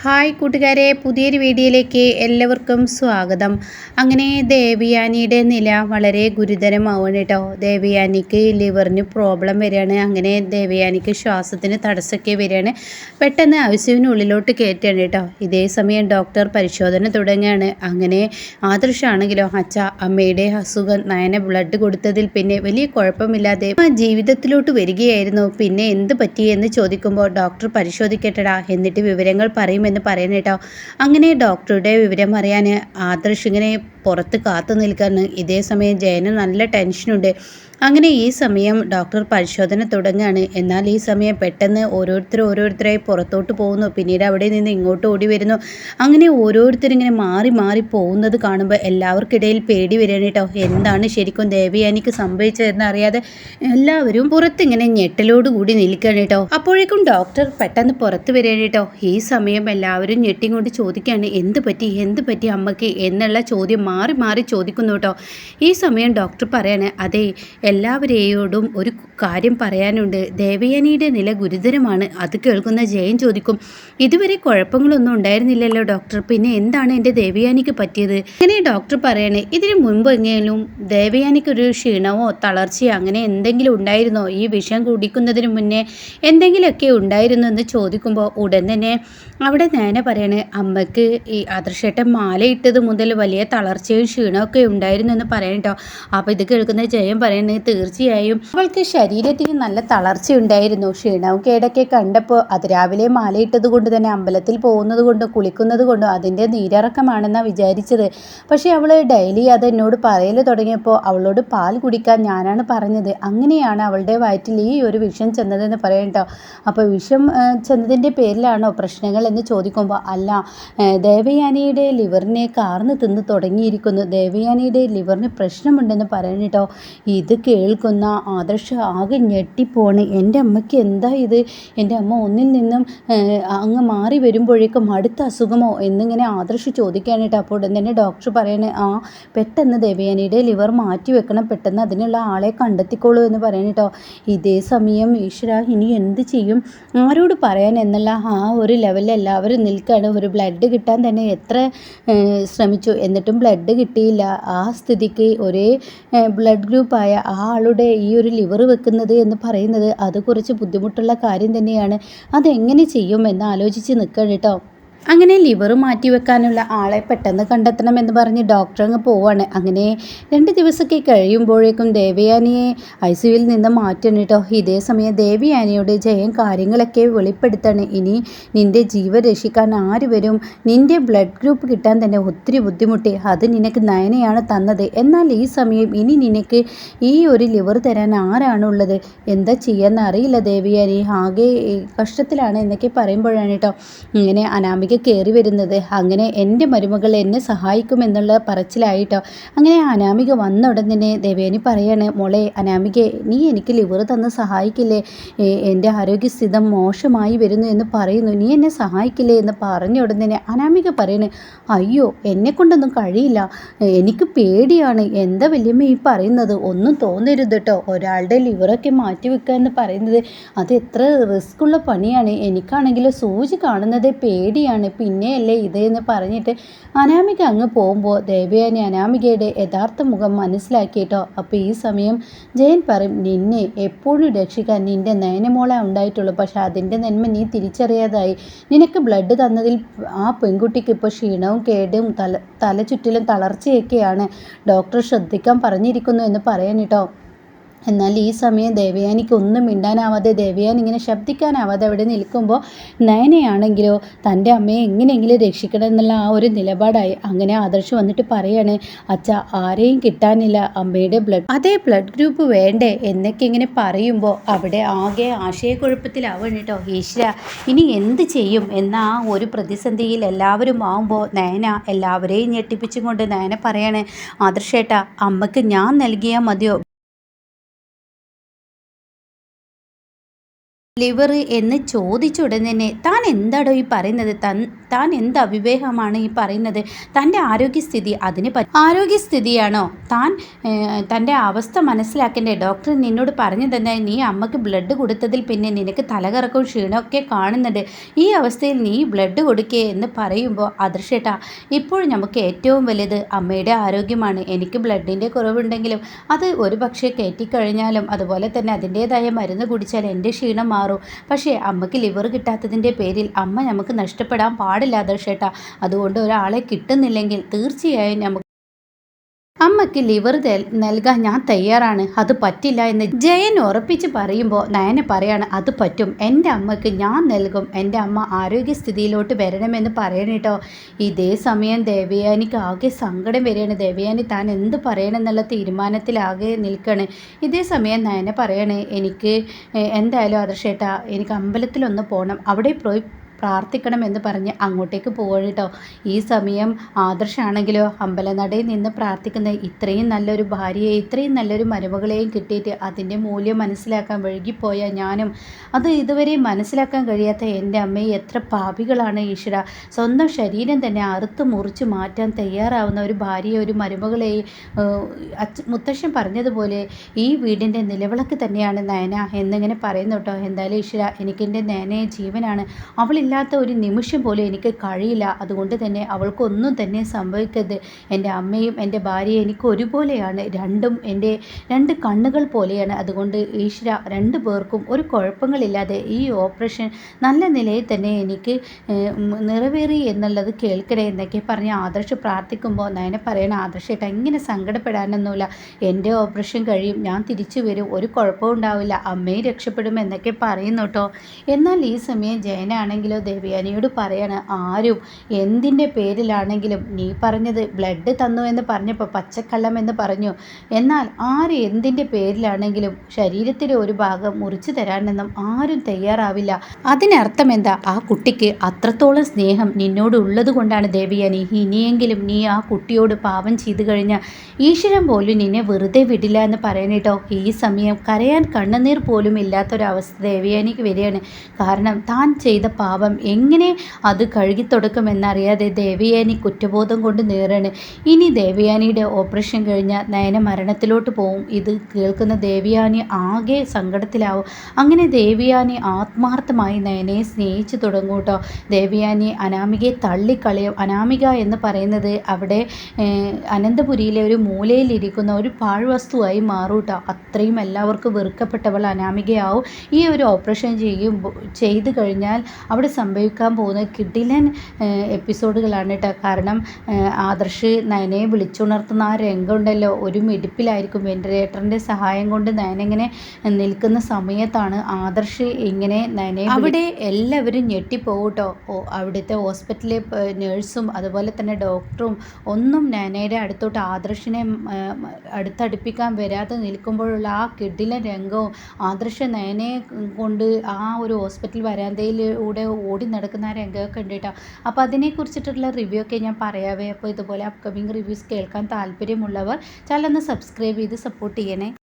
Hi കൂട്ടുകാരെ പുതിയൊരു വീഡിയോയിലേക്ക് എല്ലാവർക്കും സ്വാഗതം. അങ്ങനെ ദേവിയാനിയുടെ നില വളരെ ഗുരുതരമാവുകയാണ് കേട്ടോ. ദേവിയാനിക്ക് ലിവറിന് പ്രോബ്ലം വരികയാണ്. അങ്ങനെ ദേവിയാനിക്ക് ശ്വാസത്തിന് തടസ്സമൊക്കെ വരികയാണ്. പെട്ടെന്ന് ഐസിയുവിനുള്ളിലോട്ട് കയറ്റുകയാണ് കേട്ടോ. ഇതേ സമയം ഡോക്ടർ പരിശോധന തുടങ്ങുകയാണ്. അങ്ങനെ ആദർശാണെങ്കിലോ അച്ഛ അമ്മയുടെ അസുഖം നയന ബ്ലഡ് കൊടുത്തതിൽ പിന്നെ വലിയ കുഴപ്പമില്ലാതെ ആ ജീവിതത്തിലോട്ട് വരികയായിരുന്നു. പിന്നെ എന്ത് പറ്റിയെന്ന് ചോദിക്കുമ്പോൾ ഡോക്ടർ പരിശോധിക്കട്ടടാ എന്നിട്ട് വിവരങ്ങൾ പറയുമെന്ന് എന്ന് പറയുന്നത് കേട്ടോ. അങ്ങനെ ഡോക്ടറുടെ വിവരം അറിയാൻ ആദർശ് ഇങ്ങനെ പുറത്ത് കാത്തു നിൽക്കാണ്. ഇതേ സമയം ജയന് നല്ല ടെൻഷനുണ്ട് അങ്ങനെ ഈ സമയം ഡോക്ടർ പരിശോധന തുടങ്ങുകയാണ് എന്നാൽ ഈ സമയം പെട്ടെന്ന് ഓരോരുത്തർ ഓരോരുത്തരായി പുറത്തോട്ട് പോകുന്നു. പിന്നീട് അവിടെ നിന്ന് ഇങ്ങോട്ട് ഓടി വരുന്നു. അങ്ങനെ ഓരോരുത്തരിങ്ങനെ മാറി മാറി പോകുന്നത് കാണുമ്പോൾ എല്ലാവർക്കിടയിൽ പേടി വരികയാണ് കേട്ടോ. എന്താണ് ശരിക്കും ദേവയാനിക്ക് സംഭവിച്ചതെന്ന് അറിയാതെ എല്ലാവരും പുറത്തിങ്ങനെ ഞെട്ടലോട് കൂടി നിൽക്കുകയാണ് കേട്ടോ. അപ്പോഴേക്കും ഡോക്ടർ പെട്ടെന്ന് പുറത്ത് വരികയാണ് കേട്ടോ. ഈ സമയം എല്ലാവരും ഞെട്ടിക്കൊണ്ട് ചോദിക്കുകയാണ് എന്ത് പറ്റി? എന്ത് പറ്റി അമ്മയ്ക്ക്? എന്നുള്ള ചോദ്യം മാറി മാറി ചോദിക്കുന്നു കേട്ടോ. ഈ സമയം ഡോക്ടർ പറയാണ് അതെ എല്ലാവരെയോടും ഒരു കാര്യം പറയാനുണ്ട്. ദേവയാനിയുടെ നില ഗുരുതരമാണ്. അത് കേൾക്കുന്ന ജയൻ ചോദിക്കും ഇതുവരെ കുഴപ്പങ്ങളൊന്നും ഉണ്ടായിരുന്നില്ലല്ലോ ഡോക്ടർ. പിന്നെ എന്താണ് എന്റെ ദേവയാനിക്ക് പറ്റിയത്? അങ്ങനെ ഡോക്ടർ പറയണേ ഇതിനു മുൻപ് എങ്ങനെയും ദേവയാനിക്ക് ഒരു ക്ഷീണമോ തളർച്ചയോ അങ്ങനെ എന്തെങ്കിലും ഉണ്ടായിരുന്നോ? ഈ വിഷം കുടിക്കുന്നതിന് മുന്നേ എന്തെങ്കിലുമൊക്കെ ഉണ്ടായിരുന്നു എന്ന് ചോദിക്കുമ്പോൾ ഉടൻ തന്നെ അവിടെ നേനെ പറയണേ അമ്മയ്ക്ക് ഈ ആദർശേട്ടൻ മാലയിട്ടത് മുതൽ വലിയ തളർച്ചയും ക്ഷീണമൊക്കെ ഉണ്ടായിരുന്നു എന്ന് പറയട്ടോ അപ്പോൾ ഇത് കേൾക്കുന്ന ജയം പറയുന്നത് തീർച്ചയായും. അവൾക്ക് ശരീരത്തിന് നല്ല തളർച്ചയുണ്ടായിരുന്നു. ക്ഷീണവും കേടൊക്കെ കണ്ടപ്പോൾ അത് രാവിലെ മാലയിട്ടത് കൊണ്ട് തന്നെ അമ്പലത്തിൽ പോകുന്നത് കൊണ്ടും കുളിക്കുന്നത് കൊണ്ടും അതിന്റെ നീരിറക്കമാണെന്നാണ് വിചാരിച്ചത്. പക്ഷേ അവൾ ഡെയിലി അത് എന്നോട് പറയൽ തുടങ്ങിയപ്പോൾ അവളോട് പാൽ കുടിക്കാൻ ഞാനാണ് പറഞ്ഞത്. അങ്ങനെയാണ് അവളുടെ വയറ്റിൽ ഈ ഒരു വിഷം ചെന്നതെന്ന് പറയണ്ടോ അപ്പോൾ വിഷം ചെന്നതിന്റെ പേരിലാണോ പ്രശ്നങ്ങൾ എന്ന് ചോദിക്കുമ്പോൾ അല്ല. ദേവയാനിയുടെ ലിവറിനെ കാർന്ന് തിന്ന് തുടങ്ങിയിരിക്കുന്നു. ദേവയാനിയുടെ ലിവറിന് പ്രശ്നമുണ്ടെന്ന് പറയണട്ടോ ഇത് കേൾക്കുന്ന ആദർശ ആകെ ഞെട്ടിപ്പോണ്. എന്റെ അമ്മയ്ക്ക് എന്താ ഇത്? എന്റെ അമ്മ ഒന്നിൽ നിന്നും അങ്ങ് മാറി വരുമ്പോഴേക്കും അടുത്ത അസുഖമോ? എന്നിങ്ങനെ ആദർശ് ചോദിക്കാനായിട്ട് അപ്പോൾ ഉടൻ തന്നെ ഡോക്ടർ പറയണേ ആ പെട്ടെന്ന് ദേവയാനിയുടെ ലിവർ മാറ്റി വെക്കണം. പെട്ടെന്ന് അതിനുള്ള ആളെ കണ്ടെത്തിക്കോളൂ എന്ന് പറയണട്ടോ. ഇതേ സമയം ഈശ്വര ഇനി എന്ത് ചെയ്യും? ആരോട് പറയാൻ എന്നുള്ള ആ ഒരു ലെവലിൽ എല്ലാവരും നിൽക്കുകയാണ് ഒരു ബ്ലഡ് കിട്ടാൻ തന്നെ എത്ര ശ്രമിച്ചു. എന്നിട്ടും ബ്ലഡ് കിട്ടിയില്ല. ആ സ്ഥിതിക്ക് ഒരേ ബ്ലഡ് ഗ്രൂപ്പായ ആ ആളുടെ ഈ ഒരു ലിവർ വെക്കുന്നത് എന്ന് പറയുന്നത് അത് കുറച്ച് ബുദ്ധിമുട്ടുള്ള കാര്യം തന്നെയാണ്. അതെങ്ങനെ ചെയ്യും എന്ന് ആലോചിച്ച് നിൽക്കണം കേട്ടോ. അങ്ങനെ ലിവർ മാറ്റി വെക്കാനുള്ള ആളെ പെട്ടെന്ന് കണ്ടെത്തണമെന്ന് പറഞ്ഞ് ഡോക്ടർ അങ്ങ് പോവാണ്. അങ്ങനെ രണ്ട് ദിവസമൊക്കെ കഴിയുമ്പോഴേക്കും ദേവയാനിയെ ഐ സിയുവിൽ നിന്ന് മാറ്റണം കേട്ടോ ഇതേ സമയം ദേവയാനിയോട് ജയം കാര്യങ്ങളൊക്കെ വെളിപ്പെടുത്താണ്. ഇനി നിന്റെ ജീവൻ രക്ഷിക്കാൻ ആര് വരും? നിന്റെ ബ്ലഡ് ഗ്രൂപ്പ് കിട്ടാൻ തന്നെ ഒത്തിരി ബുദ്ധിമുട്ടി. അത് നിനക്ക് നയനയാണ് തന്നത്. എന്നാൽ ഈ സമയം ഇനി നിനക്ക് ഈ ഒരു ലിവർ തരാൻ ആരാണുള്ളത്? എന്താ ചെയ്യാന്ന് അറിയില്ല ദേവിയാനി. ആകെ കഷ്ടത്തിലാണ് എന്നൊക്കെ പറയുമ്പോഴാണ് കേട്ടോ ഇങ്ങനെ അനാമിക കയറി വരുന്നത്. അങ്ങനെ എന്റെ മരുമകൾ എന്നെ സഹായിക്കുമെന്നുള്ള പറച്ചിലായിട്ടോ. അങ്ങനെ അനാമിക വന്ന ഉടൻ തന്നെ ദേവേനി പറയാണ് മോളെ അനാമിക നീ എനിക്ക് ലിവർ തന്ന് സഹായിക്കില്ലേ? എന്റെ ആരോഗ്യസ്ഥിതം മോശമായി വരുന്നു എന്ന് പറയുന്നു. നീ എന്നെ സഹായിക്കില്ലേ? എന്ന് പറഞ്ഞ ഉടൻ തന്നെ അനാമിക പറയണേ അയ്യോ എന്നെ കൊണ്ടൊന്നും കഴിയില്ല. എനിക്ക് പേടിയാണ്. എന്താ വല്യമ്മ ഈ പറയുന്നത്? ഒന്നും തോന്നരുത് കേട്ടോ ഒരാളുടെ ലിവറൊക്കെ മാറ്റി വെക്കുക എന്ന് പറയുന്നത് അത് എത്ര റിസ്ക് ഉള്ള പണിയാണ്. എനിക്കാണെങ്കിൽ സൂചി കാണുന്നത് പേടിയാണ്. ആണ് പിന്നെയല്ലേ ഇത് എന്ന് പറഞ്ഞിട്ട് അനാമിക അങ്ങ് പോകുമ്പോൾ ദേവയാനി അനാമികയുടെ യഥാർത്ഥ മുഖം മനസ്സിലാക്കിയിട്ടോ. അപ്പോൾ ഈ സമയം ജയൻ പറയും നിന്നെ എപ്പോഴും രക്ഷിക്കാൻ നിന്റെ നയനമോളെ ഉണ്ടായിട്ടുള്ളൂ. പക്ഷെ അതിന്റെ നന്മ നീ തിരിച്ചറിയാതായി. നിനക്ക് ബ്ലഡ് തന്നതിൽ ആ പെൺകുട്ടിക്ക് ഇപ്പോൾ ക്ഷീണവും കേടും തല തലചുറ്റിലും തളർച്ചയൊക്കെയാണ്. ഡോക്ടർ ശ്രദ്ധിക്കാൻ പറഞ്ഞിരിക്കുന്നു എന്ന് പറയാൻ കേട്ടോ എന്നാൽ ഈ സമയം ദേവയാനിക്ക് ഒന്നും മിണ്ടാനാവാതെ ദേവയാൻ ഇങ്ങനെ ശബ്ദിക്കാനാവാതെ അവിടെ നിൽക്കുമ്പോൾ നയനയാണെങ്കിലോ തന്റെ അമ്മയെ എങ്ങനെയെങ്കിലും രക്ഷിക്കണം എന്നുള്ള ആ ഒരു നിലപാടായി അങ്ങനെ ആദർശ് വന്നിട്ട് പറയാണ് അച്ഛ ആരെയും കിട്ടാനില്ല അമ്മയുടെ ബ്ലഡ് അതേ ബ്ലഡ് ഗ്രൂപ്പ് വേണ്ടേ? എന്നൊക്കെ ഇങ്ങനെ പറയുമ്പോൾ അവിടെ ആകെ ആശയക്കുഴപ്പത്തിലാവണം കേട്ടോ. ഈശ്വര ഇനി എന്ത് ചെയ്യും? എന്ന ആ ഒരു പ്രതിസന്ധിയിൽ എല്ലാവരും ആവുമ്പോൾ നയന എല്ലാവരെയും ഞെട്ടിപ്പിച്ചും കൊണ്ട് നയന പറയാണ് ആദർശേട്ട അമ്മയ്ക്ക് ഞാൻ നൽകിയാൽ മതിയോ? ലിവർ എന്ന് ചോദിച്ച ഉടനെ തന്നെ താൻ എന്താടോ ഈ പറയുന്നത്? തൻ താൻ എന്ത് അവിവേകമാണ് ഈ പറയുന്നത്? തന്റെ ആരോഗ്യസ്ഥിതി അതിന് പറ്റി ആരോഗ്യസ്ഥിതിയാണോ? താൻ തന്റെ അവസ്ഥ മനസ്സിലാക്കേണ്ടേ ഡോക്ടർ നിന്നോട് പറഞ്ഞു തന്നെ നീ അമ്മയ്ക്ക് ബ്ലഡ് കൊടുത്തതിൽ പിന്നെ നിനക്ക് തലകറക്കവും ക്ഷീണമൊക്കെ കാണുന്നുണ്ട്. ഈ അവസ്ഥയിൽ നീ ബ്ലഡ് കൊടുക്കേ എന്ന് പറയുമ്പോൾ അദൃശ്യട്ടാ ഇപ്പോൾ നമുക്ക് ഏറ്റവും വലുത് അമ്മയുടെ ആരോഗ്യമാണ്. എനിക്ക് ബ്ലഡിന്റെ കുറവുണ്ടെങ്കിലും അത് ഒരു പക്ഷേ കയറ്റിക്കഴിഞ്ഞാലും അതുപോലെ തന്നെ അതിന്റേതായ മരുന്ന് കുടിച്ചാൽ എന്റെ ക്ഷീണം പക്ഷേ അമ്മയ്ക്ക് ലിവർ കിട്ടാത്തതിന്റെ പേരിൽ അമ്മ നമുക്ക് നഷ്ടപ്പെടാൻ പാടില്ല ചേട്ടാ. അതുകൊണ്ട് ഒരാളെ കിട്ടുന്നില്ലെങ്കിൽ തീർച്ചയായും നമുക്ക് അമ്മയ്ക്ക് ലിവർ നൽകാൻ ഞാൻ തയ്യാറാണ്. അത് പറ്റില്ല എന്ന് ജയൻ ഉറപ്പിച്ച് പറയുമ്പോൾ നയന പറയാണ് അത് പറ്റും. എന്റെ അമ്മയ്ക്ക് ഞാൻ നൽകും. എന്റെ അമ്മ ആരോഗ്യസ്ഥിതിയിലോട്ട് വരണമെന്ന് പറയണം കേട്ടോ. ഇതേ സമയം ദേവയാനിക്ക് ആകെ സങ്കടം വരികയാണ്. ദേവയാനി താൻ എന്ത് പറയണമെന്നുള്ള തീരുമാനത്തിലാകെ നിൽക്കുകയാണ് ഇതേ സമയം നയന പറയാണ് എനിക്ക് എന്തായാലും ആദർശേട്ടാ എനിക്ക് അമ്പലത്തിലൊന്ന് പോകണം അവിടെ പോയി പ്രാർത്ഥിക്കണം എന്ന് പറഞ്ഞ് അങ്ങോട്ടേക്ക് പോകണം കേട്ടോ. ഈ സമയം ആദർശാണെങ്കിലോ അമ്പലനടയിൽ നിന്ന് പ്രാർത്ഥിക്കുന്ന ഇത്രയും നല്ലൊരു ഭാര്യയെ ഇത്രയും നല്ലൊരു മരുമകളെയും കിട്ടിയിട്ട് അതിന്റെ മൂല്യം മനസ്സിലാക്കാൻ വഴുകിപ്പോയ ഞാനും അത് ഇതുവരെ മനസ്സിലാക്കാൻ കഴിയാത്ത എന്റെ അമ്മയെ എത്ര പാപികളാണ് ഈശ്വര. സ്വന്തം ശരീരം തന്നെ അറുത്ത് മുറിച്ച് മാറ്റാൻ തയ്യാറാവുന്ന ഒരു ഭാര്യയെ ഒരു അച്ഛ മുത്തശ്ശൻ പറഞ്ഞതുപോലെ ഈ വീടിന്റെ നിലവിളക്ക് തന്നെയാണ് നയന എന്നിങ്ങനെ പറയുന്നു കേട്ടോ. എന്തായാലും ഈശ്വര എനിക്കെന്റെ നയനയെ ജീവനാണ്. അവളില്ലാത്ത ഒരു നിമിഷം പോലും എനിക്ക് കഴിയില്ല. അതുകൊണ്ട് തന്നെ അവൾക്കൊന്നും തന്നെ സംഭവിക്കരുത്. എന്റെ അമ്മയും എന്റെ ഭാര്യയും എനിക്ക് ഒരുപോലെയാണ്. രണ്ടും എന്റെ രണ്ട് കണ്ണുകൾ പോലെയാണ്. അതുകൊണ്ട് ഈശ്വര രണ്ടു പേർക്കും ഒരു കുഴപ്പങ്ങളില്ലാതെ ഈ ഓപ്പറേഷൻ നല്ല നിലയിൽ തന്നെ എനിക്ക് നിറവേറി എന്നുള്ളത് കേൾക്കണേ എന്നൊക്കെ പറഞ്ഞ് ആദർശ് പ്രാർത്ഥിക്കുമ്പോൾ നയനെ പറയണ ആദർശേട്ടാ എങ്ങനെ സങ്കടപ്പെടാനൊന്നുമില്ല. എന്റെ ഓപ്പറേഷൻ കഴിയും. ഞാൻ തിരിച്ചു വരും. ഒരു കുഴപ്പവും ഉണ്ടാവില്ല. അമ്മയും രക്ഷപ്പെടും എന്നൊക്കെ പറയുന്നു കേട്ടോ. എന്നാൽ ഈ സമയം ജയനാണെങ്കിലോ ദേവയാനിയോട് പറയാണ് ആരും എന്തിന്റെ പേരിലാണെങ്കിലും നീ പറഞ്ഞത് ബ്ലഡ് തന്നു എന്ന് പറഞ്ഞപ്പോൾ പച്ചക്കള്ളം എന്ന് പറഞ്ഞു. എന്നാൽ ആര് എന്തിന്റെ പേരിലാണെങ്കിലും ശരീരത്തിലെ ഒരു ഭാഗം മുറിച്ചു തരാനെന്നും ആരും തയ്യാറാവില്ല. അതിനർത്ഥം എന്താ? ആ കുട്ടിക്ക് അത്രത്തോളം സ്നേഹം നിന്നോട് ഉള്ളത് കൊണ്ടാണ് ദേവിയാനി. ഇനിയെങ്കിലും നീ ആ കുട്ടിയോട് പാപം ചെയ്തു കഴിഞ്ഞാൽ ഈശ്വരൻ പോലും നിന്നെ വെറുതെ വിടില്ല എന്ന് പറയണേട്ടോ. ഈ സമയം കരയാൻ കണ്ണുനീർ പോലും ഇല്ലാത്തൊരവസ്ഥ ദേവിയാനിക്ക് വരികയാണ്. കാരണം താൻ ചെയ്ത പാപം എങ്ങനെ അത് കഴുകി തുടക്കുമെന്നറിയാതെ ദേവയാനി കുറ്റബോധം കൊണ്ട് നേറാണ്. ഇനി ദേവയാനിയുടെ ഓപ്പറേഷൻ കഴിഞ്ഞാൽ നയന മരണത്തിലോട്ട് പോവും. ഇത് കേൾക്കുന്ന ദേവയാനി ആകെ സങ്കടത്തിലാവും. അങ്ങനെ ദേവയാനി ആത്മാർത്ഥമായി നയനയെ സ്നേഹിച്ചു തുടങ്ങും കേട്ടോ ദേവയാനി അനാമികയെ തള്ളിക്കളയും. അനാമിക എന്ന് പറയുന്നത് അവിടെ അനന്തപുരിയിലെ ഒരു മൂലയിലിരിക്കുന്ന ഒരു പാഴ്വസ്തുവായി മാറും കേട്ടോ അത്രയും എല്ലാവർക്കും വെറുക്കപ്പെട്ടവൾ അനാമികയാവും. ഈ ഒരു ഓപ്പറേഷൻ ചെയ്യും ചെയ്തു കഴിഞ്ഞാൽ അവിടെ സംഭവിക്കാൻ പോകുന്ന കിടിലൻ എപ്പിസോഡുകളാണ് കേട്ടോ കാരണം ആദർശ് നയനയെ വിളിച്ചുണർത്തുന്ന ആ രംഗമുണ്ടല്ലോ. ഒരു മിടിപ്പിലായിരിക്കും. വെന്റിലേറ്ററിന്റെ സഹായം കൊണ്ട് നയനെങ്ങനെ നിൽക്കുന്ന സമയത്താണ് ആദർശ് ഇങ്ങനെ നയനെ അവിടെ എല്ലാവരും ഞെട്ടിപ്പോകട്ടോ അവിടുത്തെ ഹോസ്പിറ്റലിലെ നേഴ്സും അതുപോലെ തന്നെ ഡോക്ടറും ഒന്നും നയനയുടെ അടുത്തോട്ട് ആദർശിനെ അടുത്തടുപ്പിക്കാൻ വരാതെ നിൽക്കുമ്പോഴുള്ള ആ കിടിലൻ രംഗവും ആദർശ നയനെ കൊണ്ട് ആ ഒരു ഹോസ്പിറ്റൽ വരാന്തയിലൂടെ ഓടി നടക്കുന്ന രംഗമൊക്കെ ഉണ്ട് കേട്ടോ അപ്പോൾ അതിനെക്കുറിച്ചിട്ടുള്ള റിവ്യൂ ഒക്കെ ഞാൻ പറയാവേ. അപ്പോൾ ഇതുപോലെ അപ്കമിങ് റിവ്യൂസ് കേൾക്കാൻ താല്പര്യമുള്ളവർ ചാനൽ ഒന്ന് സബ്സ്ക്രൈബ് ചെയ്ത് സപ്പോർട്ട് ചെയ്യണേ.